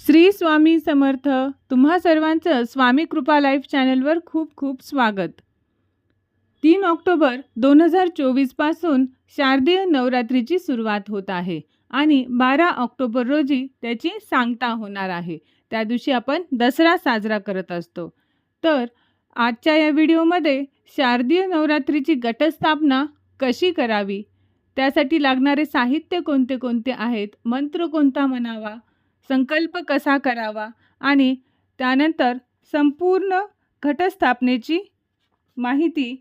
श्री स्वामी समर्थ तुम्हा सर्वांचं स्वामी कृपा लाईव्ह चॅनलवर खूप खूप स्वागत. तीन ऑक्टोबर दोन हजार चोवीसपासून शारदीय नवरात्रीची सुरुवात होत आहे आणि बारा ऑक्टोबर रोजी त्याची सांगता होणार आहे. त्या दिवशी आपण दसरा साजरा करत असतो. तर आजच्या या व्हिडिओमध्ये शारदीय नवरात्रीची गटस्थापना कशी करावी? त्यासाठी लागणारे साहित्य कोणते कोणते आहेत? मंत्र कोणता म्हणावा? संकल्प कसा करावा आणि त्यानंतर संपूर्ण घटस्थापनेची माहिती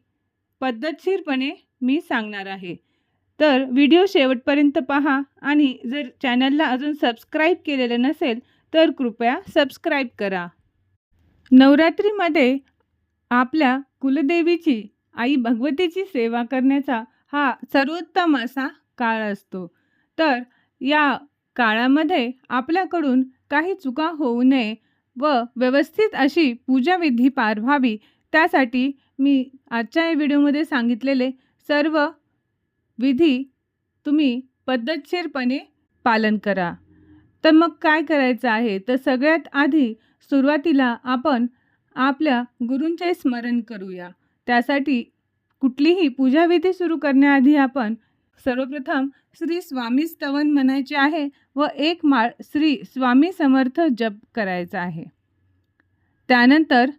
पद्धतशीरपणे मी सांगणार आहे. तर व्हिडिओ शेवटपर्यंत पहा आणि जर चॅनलला अजून सबस्क्राईब केलेलं नसेल तर कृपया सबस्क्राईब करा. नवरात्रीमध्ये आपल्या कुलदेवीची आई भगवतीची सेवा करण्याचा हा सर्वोत्तम असा काळ असतो. तर या काळामध्ये आपल्याकडून काही चुका होऊ नये व व्यवस्थित अशी पूजाविधी पार व्हावी त्यासाठी मी आजच्या या व्हिडिओमध्ये सांगितलेले सर्व विधी तुम्ही पद्धतशीरपणे पालन करा. तर मग काय करायचं आहे? तर सगळ्यात आधी सुरुवातीला आपण आपल्या गुरूंचे स्मरण करूया. त्यासाठी कुठलीही पूजाविधी सुरू करण्याआधी आपण सर्वप्रथम श्री स्वामी स्तवन म्हणायचे आहे व एक माळ श्री स्वामी समर्थ जप करायचा आहे. त्यानंतर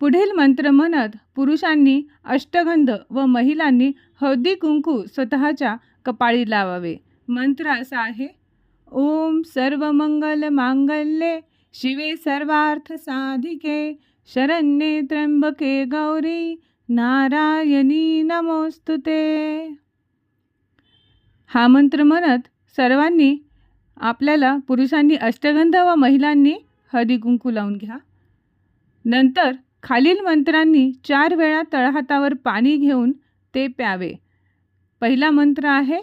पुढील मंत्र म्हणत पुरुषांनी अष्टगंध व महिलांनी हळदी कुंकू स्वतःच्या कपाळी लावावे. मंत्र असा आहे ओम सर्व मंगल मांगल्ये शिवे सर्वार्थ साधिके शरण्ये त्र्यंबके गौरी नारायणी नमोस्तुते. हा मंत्र म्हणत सर्वांनी आपल्याला पुरुषांनी अष्टगंध व महिलांनी हळदीकुंकू लावून घ्या. नंतर खालील मंत्रांनी चार वेळा तळहातावर पाणी घेऊन ते प्यावे. पहिला मंत्र आहे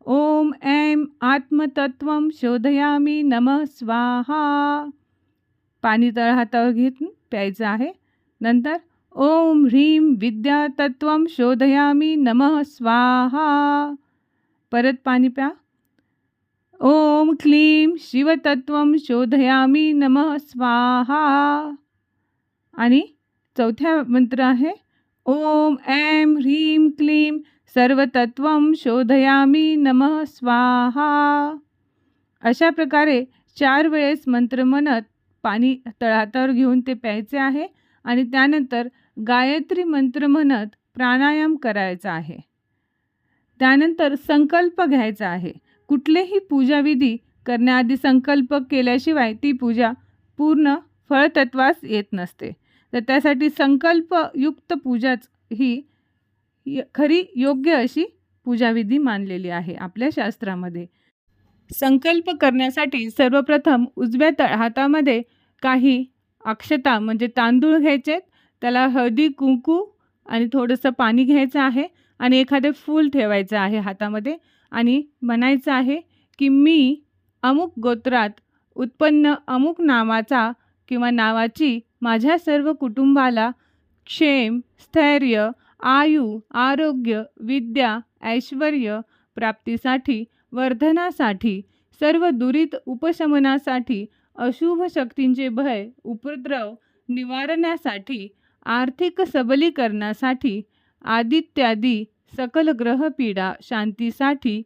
ओम ऐम आत्मतत्व शोधयामी नम स्वाहा. पाणी तळहातावर घेऊन प्यायचं आहे. नंतर ओम ह्रीम विद्यातत्व शोधयामी नमः स्वाहा. परत पाणी प्या. ओम क्लीम शिवतत्व शोधयामी नमः स्वाहा. आणि चौथ्या मंत्र आहे ओम ऐम ह्रीम क्लीम सर्वतत्व शोधयामी नमः स्वाहा. अशा प्रकारे चार वेळेस मंत्र म्हणत पाणी तळहातावर घेऊन ते प्यायचे आहे आणि त्यानंतर गायत्री मंत्र म्हणत प्राणायाम करायचा आहे. त्यानंतर संकल्प घ्यायचा आहे. कुठलेही पूजाविधी करण्याआधी संकल्प केल्याशिवाय ती पूजा पूर्ण फळतत्वास येत नसते. तर त्यासाठी संकल्पयुक्त पूजाच ही य- खरी योग्य अशी पूजाविधी मानलेली आहे आपल्या शास्त्रामध्ये. संकल्प करण्यासाठी सर्वप्रथम उजव्या तळ हातामध्ये काही अक्षता म्हणजे तांदूळ घ्यायचे त्याला हळदी कुंकू आणि थोडंसं पाणी घ्यायचं आहे. आणि एखादे फूल ठेवायचं आहे हातामध्ये आणि म्हणायचं आहे की मी अमुक गोत्रात उत्पन्न अमुक नामाचा किंवा नावाची माझ्या सर्व कुटुंबाला क्षेम स्थैर्य आयु आरोग्य विद्या ऐश्वर प्राप्तीसाठी वर्धनासाठी सर्व दुरीत उपशमनासाठी अशुभ शक्तींचे भय उपद्रव निवारण्यासाठी आर्थिक सबलीकरणासाठी आदित्यादी सकल ग्रहपीडा शांतीसाठी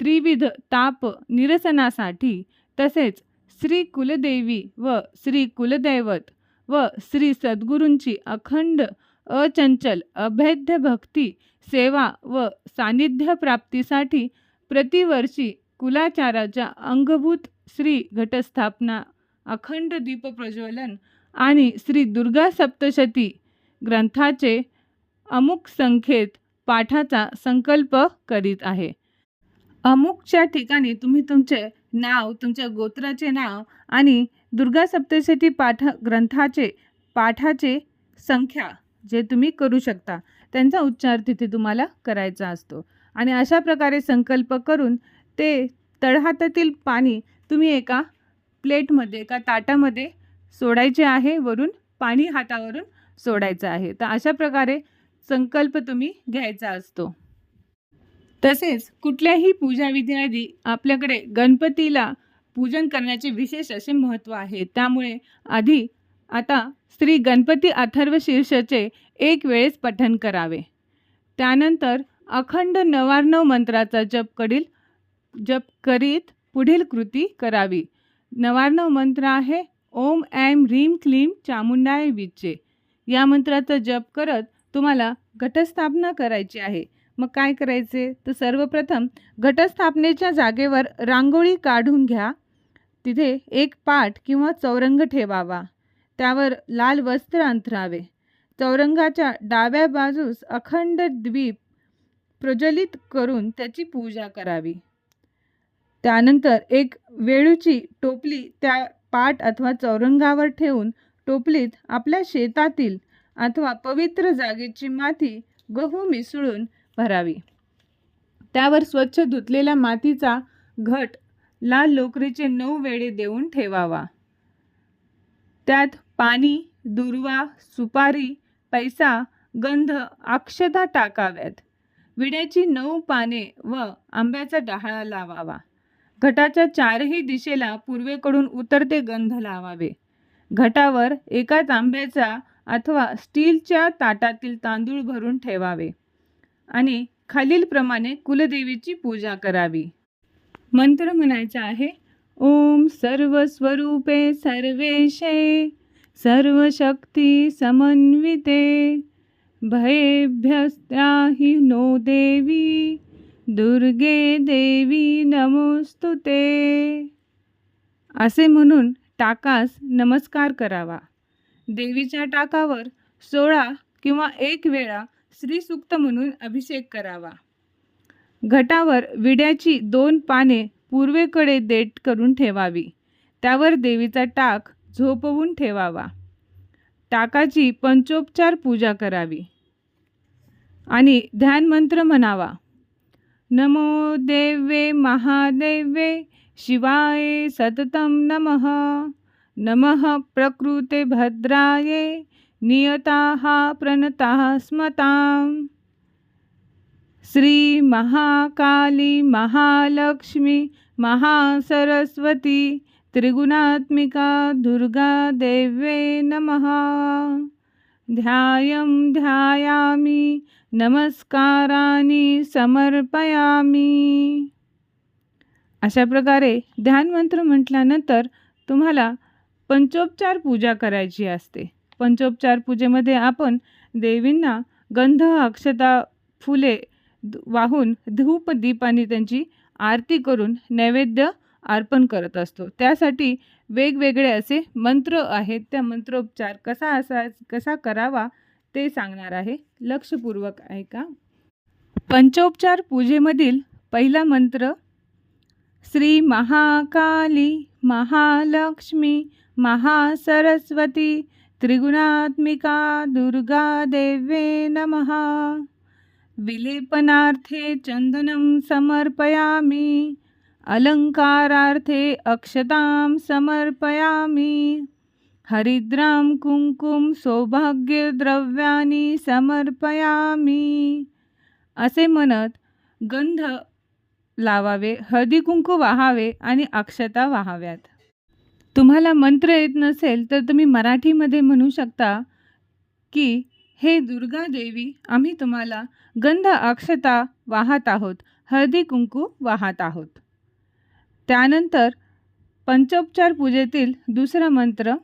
त्रिविध ताप निरसनासाठी तसेच श्री कुलदेवी व श्री कुलदैवत व श्री सद्गुरूंची अखंड अचंचल अभेद्य भक्ती सेवा व सानिध्य प्राप्तीसाठी प्रतिवर्षी कुलाचाराच्या अंगभूत श्री घटस्थापना अखंड दीपप्रज्वलन आणि श्री दुर्गा सप्तशती ग्रंथाचे अमुक संख्येत पाठाचा संकल्प करीत आहे. अमुकच्या ठिकाणी तुम्ही तुमचे नाव तुमच्या गोत्राचे नाव आणि दुर्गा सप्तशती पाठ ग्रंथाचे पाठाचे संख्या जे तुम्ही करू शकता त्यांचा उच्चार तिथे तुम्हाला करायचा असतो. आणि अशा प्रकारे संकल्प करून ते तळहातातील पाणी तुम्ही एका प्लेटमध्ये एका ताटामध्ये सोडायचे आहे वरून पाणी हातावरून सोडायचं आहे. तर अशा प्रकारे संकल्प तुम्ही घ्यायचा असतो. तसेच कुठल्याही पूजाविधीआधी आपल्याकडे गणपतीला पूजन करण्याचे विशेष असे महत्त्व आहे. त्यामुळे आधी आता श्री गणपती अथर्व शीर्षचे एक वेळेस पठन करावे. त्यानंतर अखंड नवार्णव मंत्राचा जप कडील जप करीत पुढील कृती करावी. नवार्णव मंत्र आहे ओम ऐम ह्रीम क्लीम चामुंडाय विचे या मंत्राचा जप करत तुम्हाला घटस्थापना करायची आहे. मग काय करायचे? तर सर्वप्रथम घटस्थापनेच्या जागेवर रांगोळी काढून घ्या. तिथे एक पाठ किंवा चौरंग ठेवावा. त्यावर लाल वस्त्र अंथरावे चौरंगाच्या डाव्या बाजूस अखंड द्वीप प्रज्वलित करून त्याची पूजा करावी. त्यानंतर एक वेळूची टोपली त्या पाट अथवा चौरंगावर ठेवून टोपलीत आपल्या शेतातील अथवा पवित्र जागेची माती गहू मिसळून भरावी. त्यावर स्वच्छ धुतलेल्या मातीचा घट लाल लोकरीचे नऊ वेळे देऊन ठेवावा. त्यात पाणी दुर्वा सुपारी पैसा गंध अक्षता टाकाव्यात. विड्याची नऊ पाने व आंब्याचा डहाळा लावावा. घटाच्या चारही दिशेला पूर्वेकडून उतरते गंध लावावे. घटावर एकाच आंब्याचा अथवा स्टीलच्या ताटातील तांदूळ भरून ठेवावे आणि खालीलप्रमाणे कुलदेवीची पूजा करावी. मंत्र म्हणायचा आहे ओम सर्वस्वरूपे सर्वेशे सर्वशक्ती समन्विते भयेभ्यस्त्राहि नो देवी दुर्गे देवी नमोस्तुते. असे म्हणून टाकास नमस्कार करावा. देवीच्या टाकावर सोळा किंवा एक वेळा श्रीसूक्त म्हणून अभिषेक करावा. घटावर विड्याची दोन पाने पूर्वेकडे देठ करून ठेवावी. त्यावर देवीचा टाक झोपवून ठेवावा. टाकाची पंचोपचार पूजा करावी. आणि ध्यानमंत्र म्हणावा. नमो देवे महादेवे शिवाय सततम नमः. नमः प्रकृते भद्राये नियताः प्रणताः स्मतां। श्री महाकाली महालक्ष्मी महासरस्वती त्रिगुणात्मिका दुर्गा देवे नमः। ध्यायं ध्यायामि नमस्कारानि समर्पयामी। अशा प्रकारे ध्यानमंत्र म्हटल्यानंतर तुम्हाला पंचोपचार पूजा करायची असते. पंचोपचार पूजेमध्ये आपण देवींना गंध अक्षता फुले वाहून धूप दीपाने त्यांची आरती करून नैवेद्य अर्पण करत असतो. त्यासाठी वेगवेगळे असे मंत्र आहेत. त्या मंत्रोपचार कसा असा कसा करावा ते सांगणार आहे. लक्षपूर्वक ऐका. पंचोपचार पूजेमधील पहिला मंत्र श्री महाकाली महालक्ष्मी महासरस्वती त्रिगुणात्मिका दुर्गा देवे नमः. विलेपनार्थे चंदनं समर्पयामि अलङ्कारार्थे अक्षतां समर्पयामि हरिद्रां कुङ्कुं सौभाग्यद्रव्यानि समर्पयामि. असे म्हणत गंध लावावे हळदी कुंकू वाहावे आणि अक्षता वाहाव्यात. तुम्हाला मंत्र येत नसेल तर तुम्ही मराठीमध्ये म्हणू शकता की हे दुर्गा देवी आम्ही तुम्हाला गंध अक्षता वाहत आहोत हळदी कुंकू वाहत आहोत. त्यानंतर पंचोपचार पूजेतील दुसरा मंत्र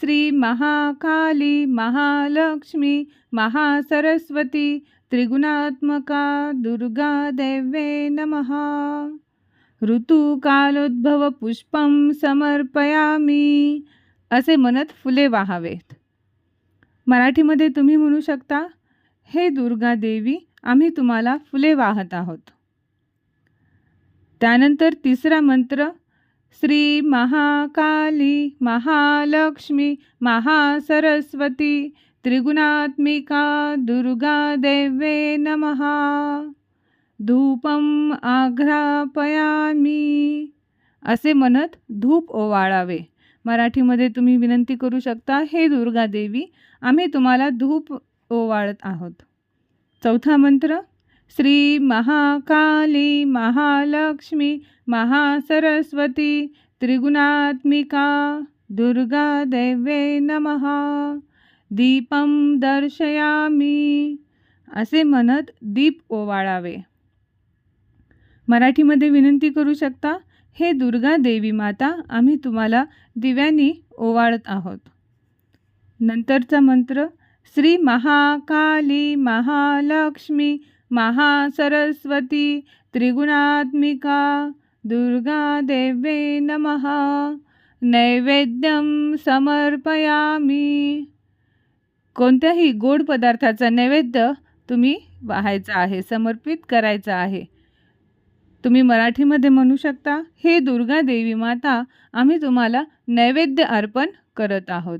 श्री महाकाली महालक्ष्मी महासरस्वती त्रिगुणात्मका दुर्गा देवे नमः. ऋतुकालोद्भव पुष्पं समर्पयामी असे म्हणत फुले वाहावेत. मराठीमध्ये तुम्ही म्हणू शकता हे दुर्गा देवी आम्ही तुम्हाला फुले वाहत आहोत. त्यानंतर तिसरा मंत्र श्री महाकाली महालक्ष्मी महासरस्वती त्रिगुणात्मिका दुर्गा देवे नमः. धूपम आघ्रापयामी. असे म्हणत धूप ओवाळावे. मराठीमध्ये तुम्ही विनंती करू शकता हे दुर्गा देवी आम्ही तुम्हाला धूप ओवाळत आहोत. चौथा मंत्र श्री महाकाली महालक्ष्मी महासरस्वती त्रिगुणात्मिका दुर्गा देवे नमः. दीपम दर्शयामी. असे म्हणत दीप ओवाळावे. मराठीमध्ये विनंती करू शकता हे दुर्गा देवी माता आम्ही तुम्हाला दिव्यांनी ओवाळत आहोत. नंतरचा मंत्र श्री महाकाली महालक्ष्मी महासरस्वती त्रिगुणात्मिका दुर्गा देवे नमः नैवेद्यम समर्पयामी. कोणत्याही गोड पदार्थाचा नैवेद्य तुम्ही वाहायचा आहे समर्पित करायचा आहे. तुम्ही मराठीमध्ये म्हणू शकता हे दुर्गा देवी माता आम्ही तुम्हाला नैवेद्य अर्पण करत आहोत.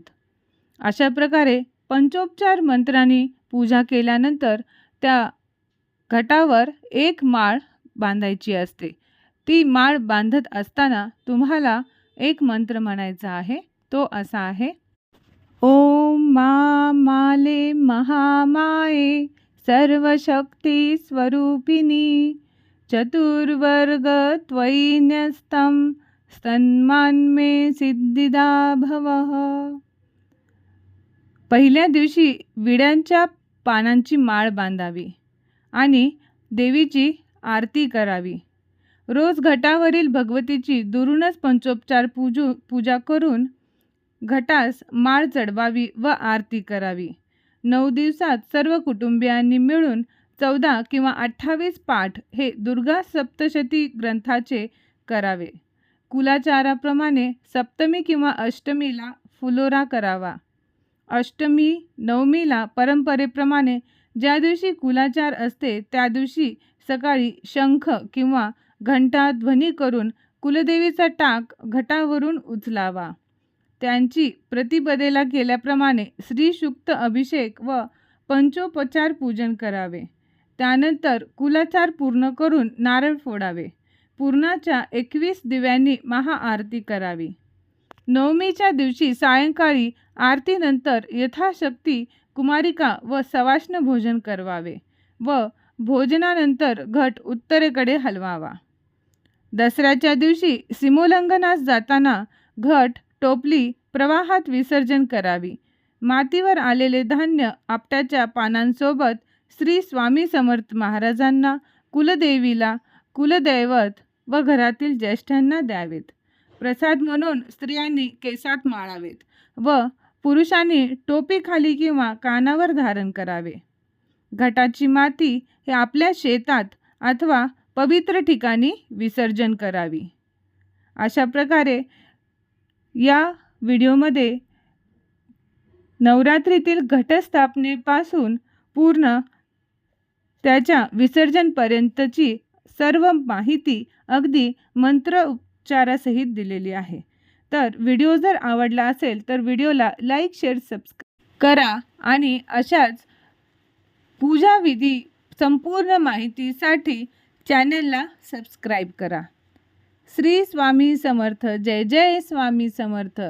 अशा प्रकारे पंचोपचार मंत्रांनी पूजा केल्यानंतर त्या घटावर एक माळ बांधायची असते. ती माळ बांधत असताना तुम्हाला एक मंत्र म्हणायचा आहे. तो असा आहे ओम मा माले महामाये सर्वशक्ती स्वरूपिणी चतुर्वर्ग त्वयि न्यस्तं स्तन्मान्मे सिद्धिदा भवः पहिल्या दिवशी विड्यांच्या पानांची माळ बांधावी आणि देवीची आरती करावी. रोज घटावरील भगवतीची दुरूनच पंचोपचार पूजू पूजा करून घटास माळ चढवावी व आरती करावी. नऊ दिवसात सर्व कुटुंबियांनी मिळून चौदा किंवा अठ्ठावीस पाठ हे दुर्गा सप्तशती ग्रंथाचे करावे. कुलाचाराप्रमाणे सप्तमी किंवा अष्टमीला फुलोरा करावा. अष्टमी नवमीला परंपरेप्रमाणे ज्या दिवशी कुलाचार असते त्या दिवशी सकाळी शंख किंवा घंटा ध्वनी करून कुलदेवीचा टाक घटावरून उचलावा. त्यांची प्रतिपदेला केल्याप्रमाणे श्रीशुक्त अभिषेक व पंचोपचार पूजन करावे. त्यानंतर कुलाचार पूर्ण करून नारळ फोडावे. पूर्णाच्या एकवीस दिव्यांनी महाआरती करावी. नवमीच्या दिवशी सायंकाळी आरतीनंतर यथाशक्ती कुमारिका व सवाष्ण भोजन करवावे व भोजनानंतर घट उत्तरेकडे हलवावा. दसऱ्याच्या दिवशी सीमोल्लंघनास जाताना घट टोपली प्रवाहात विसर्जन करावी. मातीवर आलेले धान्य आपट्याच्या पानांसोबत श्री स्वामी समर्थ महाराजांना कुलदेवीला कुलदैवत व घरातील ज्येष्ठांना द्यावेत. प्रसाद म्हणून स्त्रियांनी केसात माळावेत व पुरुषांनी टोपी खाली किंवा कानावर धारण करावे. घटाची माती हे आपल्या शेतात अथवा पवित्र ठिकाणी विसर्जन करावी. अशा प्रकारे या व्हिडिओमध्ये नवरात्रीतील घटस्थापनेपासून पूर्ण त्याच्या विसर्जनपर्यंतची सर्व माहिती अगदी मंत्र उपचारासहित दिलेली आहे. तर व्हिडिओ जर आवडला असेल तर व्हिडिओला लाईक शेअर सबस्क्राईब करा आणि अशाच पूजाविधी संपूर्ण माहितीसाठी चॅनलला सबस्क्राईब करा. श्री स्वामी समर्थ जय जय स्वामी समर्थ.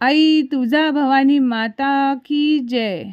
आई तुझा भवानी माता की जय.